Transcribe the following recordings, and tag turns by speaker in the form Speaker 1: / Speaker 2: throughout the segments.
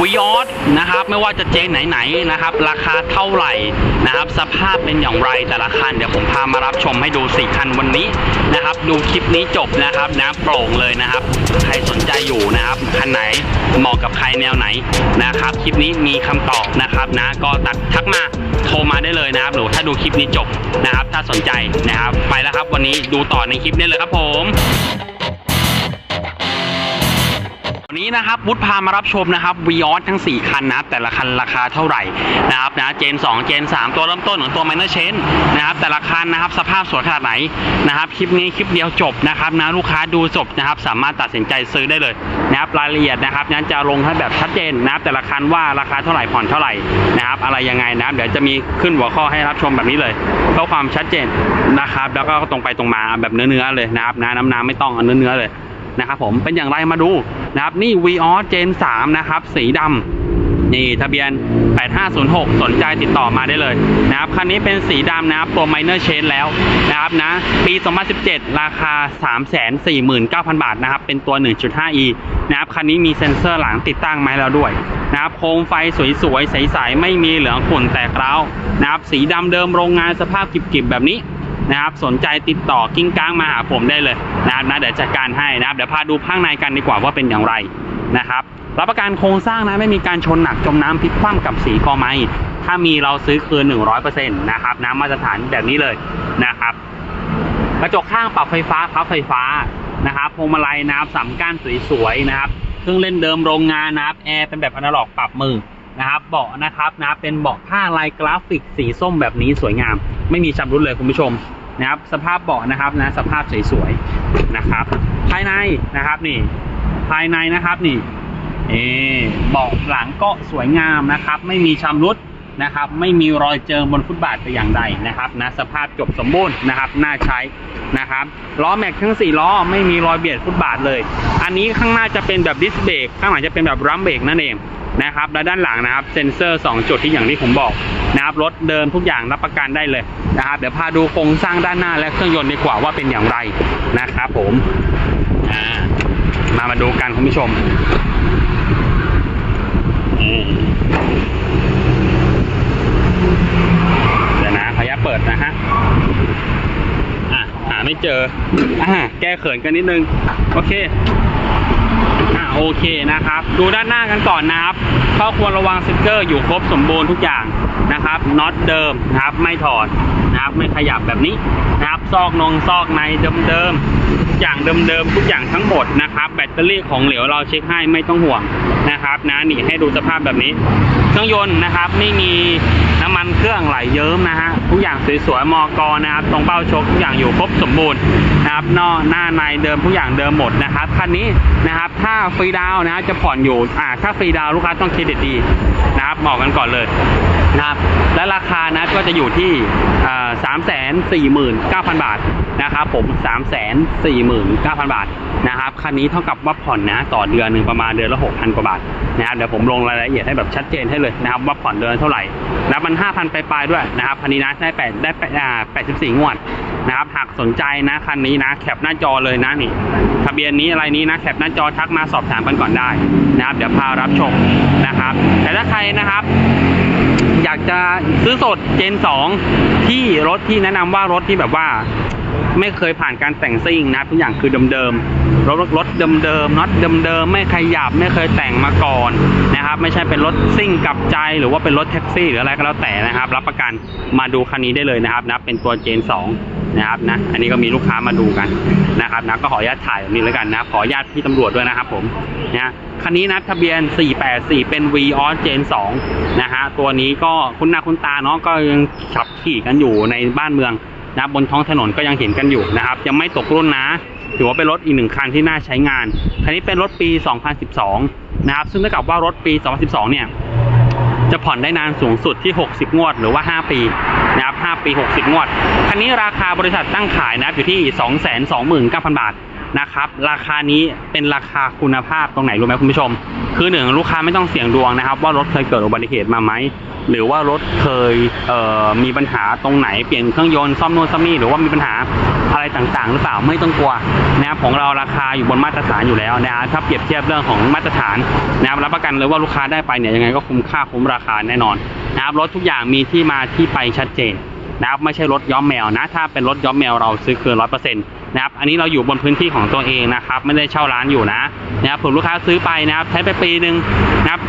Speaker 1: วีออสนะครับไม่ว่าจะเจนไหนๆนะครับ ราคาเท่าไหร่นะครับ สภาพเป็นอย่างไรแต่ละคันเดี๋ยวผมพามารับชมให้ดูสี่คันวันนี้นะครับ ดูคลิปนี้จบนะครับนะโปร่งเลยนะครับ ใครสนใจอยู่นะครับคันไหนเหมาะกับใครแนวไหนนะครับ คลิปนี้มีคำตอบนะครับนะก็ตัดทักมาโทรมาได้เลยนะครับหรือถ้าดูคลิปนี้จบนะครับ ถ้าสนใจนะครับ ไปแล้วครับวันนี้ดูต่อในคลิปนี้เลยครับผม วันนี้นะครับวุฒพามารับชมนะครับวีออสทั้ง 4 คันนะครับแต่ละคันราคาเท่าไหร่นะครับนะเจน 2 เจน 3 ตัวเริ่มต้นของตัว Minor Chain นะครับแต่ละคันนะครับสภาพสวยขนาดไหนนะครับคลิปนี้คลิปเดียวจบนะครับนะลูกค้าดูจบนะครับสามารถตัดสินใจซื้อได้เลยนะครับรายละเอียดนะครับนั้นจะลงให้แบบชัดเจนนะครับแต่ละคันว่าราคาเท่าไหร่ผ่อนเท่าไหร่นะครับอะไรยังไงนะครับเดี๋ยวจะมีขึ้นหัวข้อให้รับชมแบบนี้เลยเพื่อความชัดเจนนะครับแล้วก็ตรงไปตรงมาแบบเนื้อๆเลยนะครับนะน้ำน้ำไม่ต้องเนื้อๆเลย นะครับผมเป็นอย่างไรมาดูนะครับนี่ v ีออสเจน3นะครับ สีดำนี่ทะเบียน 8506 สนใจติดต่อมาได้เลยนะครับคันนี้เป็นสีดำนะครับตัว Minor Change แล้วนะครับนะปี 2017 ราคา 349,000 บาทนะครับ เป็นตัว 1.5e นะครับคันนี้มีเซ็นเซอร์หลังติดตั้งมาแล้วด้วยนะครับโคมไฟสวยๆ ใสๆ ไม่มีเหลืองขุ่นแตกร้าวนะครับสีดำเดิมโรงงานสภาพกิบๆ แบบนี้ นะครับ สนใจติดต่อกิ้งก้างมาหาผมได้เลยนะครับนะเดี๋ยวจัดการให้นะครับเดี๋ยวพาดูข้างในกันดีกว่าว่าเป็นอย่างไรนะครับรับประกันโครงสร้างนะไม่มีการชนหนักจมน้ำพลิกคว่ำกับสีกอไม้ถ้ามีเราซื้อคืน 100%นะครับน้ำมาตรฐานแบบนี้เลยนะครับกระจกข้างปรับไฟฟ้าพับไฟฟ้านะครับพวงมาลัยนะครับสามก้านสวยๆนะครับเครื่องเล่นเดิมโรงงานนะครับแอร์เป็นแบบอนาล็อกปรับมือนะครับเบาะนะครับนะเป็นเบาะผ้าลายกราฟิกสีส้มแบบนี้สวยงาม ไม่มีชำรุดเลยคุณผู้ชมนะครับ สภาพเบาะนะครับนะสภาพสวยๆนะครับ ภายในนะครับนี่ ภายในนะครับนี่เออเบาะหลังก็สวยงามนะครับ ไม่มีชำรุด นะครับ ไม่มีรอยเจิมบนฟุตบาทแต่อย่างใดนะครับนะสภาพจบสมบูรณ์นะครับน่าใช้นะครับล้อแม็กทั้ง 4 ล้อไม่มีรอยเบียดฟุตบาทเลย อันนี้ข้างหน้าจะเป็นแบบดิสเบรกข้างหลังจะเป็นแบบรัมเบรกนั่นเองนะครับและด้านหลังนะครับเซ็นเซอร์ 2 จุดที่อย่างที่ผมบอกนะครับรถเดิมทุกอย่างรับประกันได้เลยนะครับเดี๋ยวพาดูโครงสร้างด้านหน้าและเครื่องยนต์ดีกว่าว่าเป็นอย่างไรนะครับผมมามาดูกันคุณผู้ชม เดี๋ยวนะขออนุญาตเปิดนะฮะอะหาไม่เจออะแก้เขินกันนิดนึง โอเคอะโอเคนะครับ ดูด้านหน้ากันก่อนนะครับข้อควรระวังสติกเกอร์อยู่ครบสมบูรณ์ทุกอย่างนะครับน็อตเดิมนะครับ ไม่ถอด นะครับ ไม่ขยับแบบนี้นะครับ ซอกนองซอกในเดิมๆทุกอย่างเดิมๆทุกอย่างทั้งหมดนะครับ แบตเตอรี่ของเหลวเราเช็คให้ไม่ต้องห่วงนะครับนะนี่ให้ดูสภาพแบบนี้เครื่องยนต์นะครับ ไม่มีน้ำมันเครื่องไหลเยิ้มนะฮะทุกอย่างสวยๆมอกนะครับตรงเป้าชกทุกอย่างอยู่ครบสมบูรณ์นะครับนอกหน้าในเดิมทุกอย่างเดิมหมดนะครับคันนี้นะครับ ถ้าฟรีดาวนะจะผ่อนอยู่อ่าถ้าฟรีดาวลูกค้าต้องเครดิตดีนะครับบอกกันก่อนเลย นะครับ และราคานะก็จะอยู่ที่สามแสนสี่หมื่นเก้าพันบาทนะครับผมสามแสนสี่หมื่นเก้าพันบาทนะครับคันนี้เท่ากับว่าผ่อนนะต่อเดือนหนึ่งประมาณเดือนละหกพันกว่าบาทนะครับเดี๋ยวผมลงรายละเอียดให้แบบชัดเจนให้เลยนะครับว่าผ่อนเดือนเท่าไหร่แล้วมันห้าพันปลายๆด้วยนะครับคันนี้นะได้แปดได้แปดสิบสี่งวดนะครับหากสนใจนะคันนี้นะแคปหน้าจอเลยนะนี่ทะเบียนนี้อะไรนี้นะแคปหน้าจอทักมาสอบถามกันก่อนได้นะครับเดี๋ยวพารับชมนะครับแต่ถ้าใครนะครับากจะซื้อสดเจน 2 ที่รถที่แนะนำว่ารถที่แบบว่า ไม่เคยผ่านการแต่งซิ่งนะทุกอย่างคือเดิมๆรถรถเดิมๆน็อตเดิมๆไม่ขยับไม่เคยแต่งมาก่อนนะครับ ไม่ใช่เป็นรถซิ่งกับใจหรือว่าเป็นรถแท็กซี่หรืออะไรก็แล้วแต่นะครับ รับประกันมาดูคันนี้ได้เลยนะครับนะเป็นตัวเจน 2 นะครับนะ อันนี้ก็มีลูกค้ามาดูกันนะครับนะก็ขออนุญาตถ่ายแบบนี้แล้วกันนะขออนุญาตพี่ตำรวจด้วยนะครับผมนะคันนี้นะทะเบียน 484 เป็น v ีออสเจน2นะฮะตัวนี้ก็คุณหน้าคุณตาเนาะก็ยังขับขี่กันอยู่ในบ้านเมืองนะบนท้องถนนก็ยังเห็นกันอยู่นะครับ ยังไม่ตกรุ่นนะถือว่าเป็นรถอีกหนึ่งคันที่น่าใช้งาน คันนี้เป็นรถปี 2012 นะครับ ซึ่งเท่ากับว่ารถปี 2012 เนี่ย จะผ่อนได้นานสูงสุดที่ 60 งวด หรือว่า 5 ปีนะครับ5ปี 60 งวด คันนี้ราคาบริษัทตั้งขายนะครับอยู่ที่ 229,000 บาท นะครับ ราคานี้เป็นราคาคุณภาพตรงไหนรู้ไหมคุณผู้ชม คือหนึ่งลูกค้าไม่ต้องเสี่ยงดวงนะครับ ว่ารถเคยเกิดอุบัติเหตุมาไหมหรือว่ารถเคยเมีปัญหาตรงไหนเปลี่ยนเครื่องยนต์ซ่อมโน่นซ่อมนี่หรือว่ามีปัญหาอะไรต่างๆ หรือเปล่าไม่ต้องกลัวนะครับของเราราคาอยู่บนมาตรฐานอยู่แล้วนะครับถ้าเปรียบเทียบเรื่องของมาตรฐานนะครับรับประกันเลยว่าลูกค้าได้ไปเนี่ยยังไงก็คุ้มค่าคุ้มราคาแน่นอนนะครับรถทุกอย่างมีที่มาที่ไปชัดเจนนะครับไม่ใช่รถย้อมแมวนะ ถ้าเป็นรถย้อมแมวเราซื้อคืนร้อยเปอร์เซ็นต์ นะครับ อันนี้เราอยู่บนพื้นที่ของตัวเองนะครับ ไม่ได้เช่าร้านอยู่นะนะครับผมลูกค้าซื้อไปนะครับ ใช้ไปปีหนึ่งนะครับ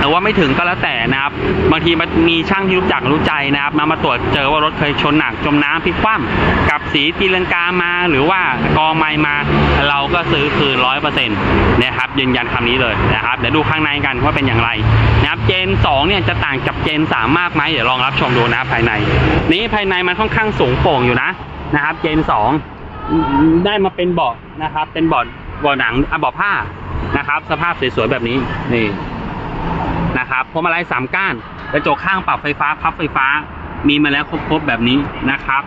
Speaker 1: แต่ว่าไม่ถึงก็แล้วแต่นะครับ บางทีมันมีช่างที่รู้จักรู้ใจนะครับ มามาตรวจเจอว่ารถเคยชนหนักจมน้ำพลิกคว่ำกับสีตีลังกามาหรือว่ากองไม้มา เราก็ซื้อคืนร้อยเปอร์เซ็นต์นะครับยืนยันคำนี้เลยนะครับเดี๋ยวดูข้างในกันว่าเป็นอย่างไรนะครับเจน2เนี่ยจะต่างจากเจน3มากไหมเดี๋ยวลองรับชมดูนะภายใน นี้ภายในมันค่อนข้างสูงโปร่งอยู่นะนะครับเจน2 ได้มาเป็นเบาะนะครับ เป็นเบาะเบาะหนังอะเบาะผ้านะครับ สภาพสวยๆแบบนี้นี่นะครับพวงมาลัยสามก้านกระจกข้างปรับไฟฟ้าพับไฟฟ้ามีมาแล้วครบๆแบบนี้นะครับ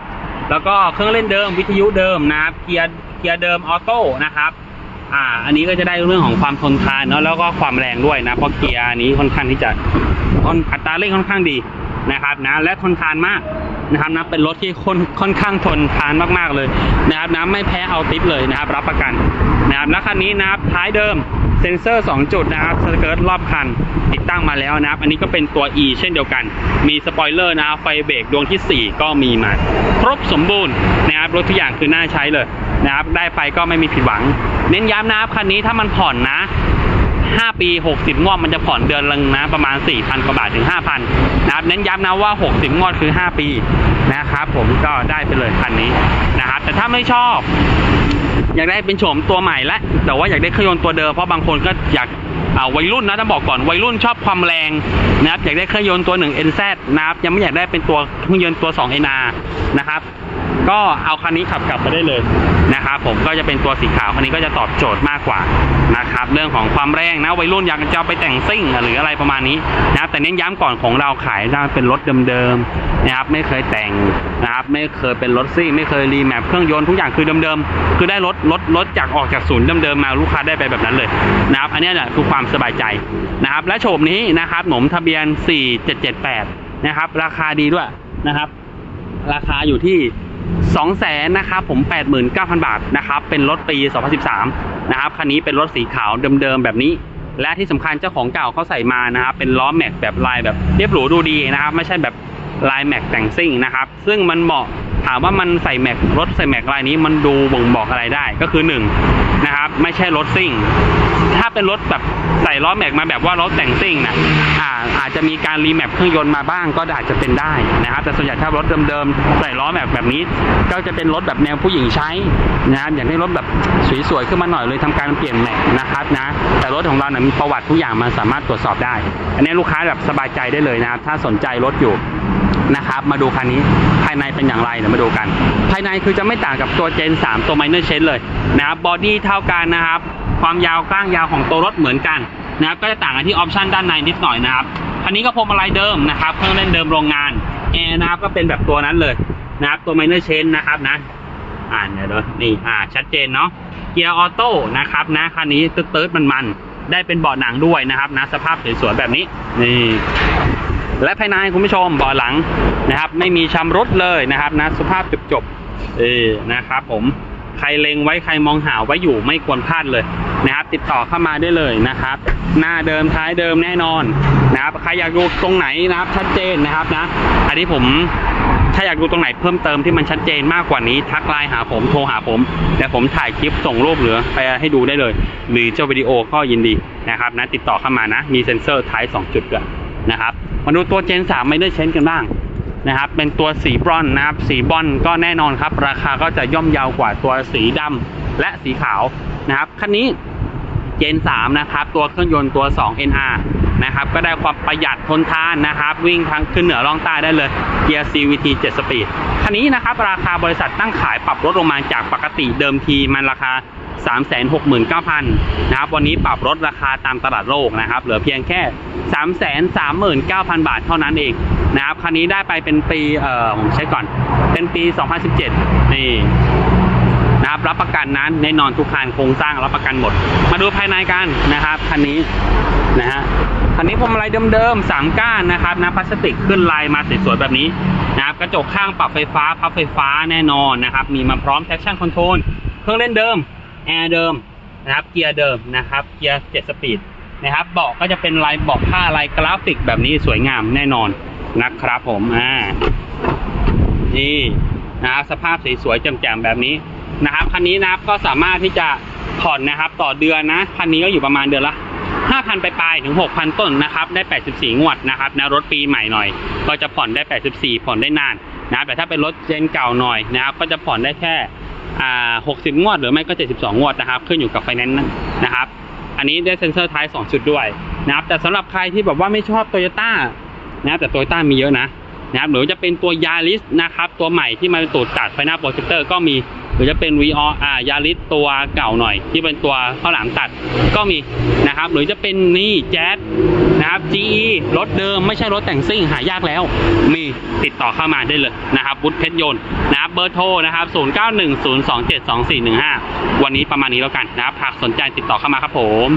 Speaker 1: แล้วก็เครื่องเล่นเดิมวิทยุเดิมนะครับเกียร์เกียร์เดิมออโต้นะครับอ่า อันนี้ก็จะได้เรื่องของความทนทานเนาะแล้วก็ความแรงด้วยนะเพราะเกียร์นี้ค่อนข้างที่จะอัตราเร่งค่อนข้างดีนะครับนะและทนทานมาก นะครับนะเป็นรถที่ค่อนค่อนข้างทนทานมากๆเลยนะครับนะไม่แพ้เอาติดเลยนะครับ รับประกันนะครับและคันนี้นะครับท้ายเดิมเซ็นเซอร์ 2 จุดนะครับสเกิร์ตรอบคันติดตั้งมาแล้วนะครับ อันนี้ก็เป็นตัว E เช่นเดียวกัน มีสปอยเลอร์นะครับไฟเบรกดวงทีสี่ 4 ก็มีมา ครบสมบูรณ์นะครับรถทุกอย่างคือน่าใช้เลยนะครับ ได้ไปก็ไม่มีผิดหวัง เน้นย้ำนะครับคันนี้ถ้ามันผ่อนนะ 5 ปี 60 งวดมันจะผ่อนเดือนละนะประมาณ 4,000 กว่าบาทถึง 5,000 นะครับ เน้นย้ำนะว่า 60 งวดคือ 5 ปีนะครับ ผมก็ได้ไปเลยคันนี้นะครับ แต่ถ้าไม่ชอบ อยากได้เป็นโฉมตัวใหม่และ แต่ว่าอยากได้เครื่องยนต์ตัวเดิมเพราะบางคนก็อยากอาวัยรุ่นนะต้องบอกก่อนวัยรุ่นชอบความแรงนะครับอยากได้เครื่องยนต์ตัว 1 NZ นะครับยังไม่อยากได้เป็นตัวเครื่องยนต์ตัว 2 NR นะครับ ก็เอาคันนี้ขับกลับไปได้เลยนะครับผมก็จะเป็นตัวสีขาวคันนี้ก็จะตอบโจทย์มากกว่านะครับเรื่องของความแรงนะวัยรุ่นอยากจะไปแต่งซิ่งหรืออะไรประมาณนี้นะแต่เน้นย้ำก่อนของเราขายได้เป็นรถเดิมๆนะครับไม่เคยแต่งนะครับไม่เคยเป็นรถซิ่งไม่เคยรีแมปเครื่องยนต์ทุกอย่างคือเดิมๆคือได้รถรถรถจากออกจากศูนย์เดิมๆมาลูกค้าได้ไปแบบนั้นเลยนะครับอันนี้แหละคือความสบายใจนะครับและโฉมนี้นะครับหนมทะเบียน 4778 นะครับราคาดีด้วยนะครับ ราคาอยู่ที่ 2 0 0แสนนะครับผม 89,000 บาทนะครับเป็นรถปี 2013 นะครับคันนี้เป็นรถสีขาวเดิมๆแบบนี้ และที่สำคัญเจ้าของเก่าเขาใส่มานะครับเป็นล้อแม็กแบบลายแบบเรียบหรูดูดีนะครับไม่ใช่แบบลายแม็กแต่งซิ่งนะครับซึ่งมันเหมาะถามว่ามันใส่แม็กรถใส่แม็กลายนี้มันดูบ่งบอกอะไรได้ก็คือ1นงนะครับไม่ใช่รถซิ่ง ถ้าเป็นรถแบบใส่ล้อแม็กมาแบบว่ารถแต่งซิ่งนะอ่าอาจจะมีการรีแมปเครื่องยนต์มาบ้างก็อาจจะเป็นได้นะครับ แต่ส่วนใหญ่ถ้ารถเดิมๆใส่ล้อแม็กแบบนี้ ก็จะเป็นรถแบบแนวผู้หญิงใช้นะครับอย่างได้รถแบบสวยๆขึ้นมาหน่อยเลยทำการเปลี่ยนแม็กนะครับนะแต่รถของเราเนี่ยมีประวัติทุกอย่างมันสามารถตรวจสอบได้ อันนี้ลูกค้าแบบสบายใจได้เลยนะครับถ้าสนใจรถอยู่นะครับมาดูคันนี้ภายในเป็นอย่างไรเดี๋ยวมาดูกัน ภายในคือจะไม่ต่างกับตัว Gen 3 ตัว Minor Change เลยนะครับบอดี้เท่ากันนะครับ ความยาวกว้างยาวของตัวรถเหมือนกันนะครับก็จะต่างกันที่ออปชันด้านในนิดหน่อยนะครับคันนี้ก็พวงมาลัยเดิมนะครับเครื่องเล่นเดิมโรงงานแอร์นะครับก็เป็นแบบตัวนั้นเลยนะครับตัว Minor Change นะครับนะอ่านเดี๋ยวนี่อ่าชัดเจนเนาะเกียร์ออโต้นะครับนะคันนี้ตืดๆมันๆได้เป็นเบาะหนังด้วยนะครับนะสภาพสวยๆแบบนี้นี่และภายในคุณผู้ชมเบาะหลังนะครับ ไม่มีชำรุดเลยนะครับนะสภาพจบๆเออนะครับผม ใครเล็งไว้ใครมองหาไว้อยู่ไม่ควรพลาดเลยนะครับ ติดต่อเข้ามาได้เลยนะครับ หน้าเดิมท้ายเดิมแน่นอนนะครับใครอยากดูตรงไหนนะครับชัดเจนนะครับนะอันนี้ผมถ้าอยากดูตรงไหนเพิ่มเติมที่มันชัดเจนมากกว่านี้ ทักไลน์หาผมโทรหาผมแต่ผมถ่ายคลิปส่งรูปเหลือไปให้ดูได้เลย หรือเจ้าวิดีโอก็ยินดีนะครับนะติดต่อเข้ามานะมีเซ็นเซอร์ท้าย 2 จุดด้วยนะครับมาดูตัวเจน3ไม่ได้เชนกันบ้าง นะครับ เป็นตัวสีบรอนซ์นะครับ สีบรอนซ์ก็แน่นอนครับ ราคาก็จะย่อมเยาวกว่าตัวสีดำและสีขาวนะครับคันนี้เจน3นะครับ ตัวเครื่องยนต์ตัว 2 NR นะครับ ก็ได้ความประหยัดทนทานนะครับ วิ่งทั้งขึ้นเหนือล่องใต้ได้เลย เกียร์ CVT 7 สปีด คันนี้นะครับ ราคาบริษัทตั้งขายปรับลดลงมาจากปกติเดิมทีมันราคา 369,000นะครับ วันนี้ปรับลดราคาตามตลาดโลกนะครับ เหลือเพียงแค่ 339,000 บาทเท่านั้นเอง นะครับคันนี้ได้ไปเป็นปีเอ่อผมเช็คก่อน เป็นปี 2017 นี่นะครับรับประกันนั้นแน่นอนทุกคันโครงสร้างรับประกันหมด มาดูภายในกันนะครับคันนี้นะฮะคันนี้พวงมาลัยเดิมๆสามก้านนะครับนะพลาสติกขึ้นลายมาสวยๆแบบนี้นะครับกระจกข้างปรับไฟฟ้าพับไฟฟ้าแน่นอนนะครับ มีมาพร้อม traction control เครื่องเล่นเดิมแอร์เดิมนะครับเกียร์เดิมนะครับเกียร์เจ็ดสปีดนะครับเบาะก็จะเป็นลายเบาะผ้าลายกราฟิกแบบนี้สวยงามแน่นอน นะครับผมอ่านี่นะครับสภาพสวยๆแจ่มๆแบบนี้นะครับคันนี้นะครับก็สามารถที่จะผ่อนนะครับ ต่อเดือนนะคันนี้ก็อยู่ประมาณเดือนละ5,000 ไปปลายถึง 6,000 ต้นนะครับ ได้ 84 งวดนะครับนะรถปีใหม่หน่อย ก็จะผ่อนได้ 84 ผ่อนได้นานนะแต่ถ้าเป็นรถเจนเก่าหน่อยนะครับ ก็จะผ่อนได้แค่อ่า60 งวด หรือไม่ก็ 72 งวดนะครับ ขึ้นอยู่กับไฟแนนซ์นะครับ อันนี้ได้เซ็นเซอร์ท้าย 2 ชุดด้วยนะครับ แต่สำหรับใครที่แบบว่าไม่ชอบโตโยต้า นะครับแต่โตโยต้ามีเยอะนะนะครับหรือจะเป็นตัวยาริสนะครับตัวใหม่ที่มันเป็นตูดตัดไฟหน้าโปรเจคเตอร์ก็มีหรือจะเป็น v ีออ่ายาริสตัวเก่าหน่อย ที่เป็นตัวข้าวหลามตัดก็มีนะครับ หรือจะเป็นนี่แจ๊สนะครับ GE รถเดิมไม่ใช่รถแต่งซิ่งหายากแล้ว มีติดต่อเข้ามาได้เลยนะครับบุตเพชรยนต์นะครับเบอร์โทรนะครับ 0910272415 วันนี้ประมาณนี้แล้วกันนะครับหากสนใจติดต่อเข้ามาครับผม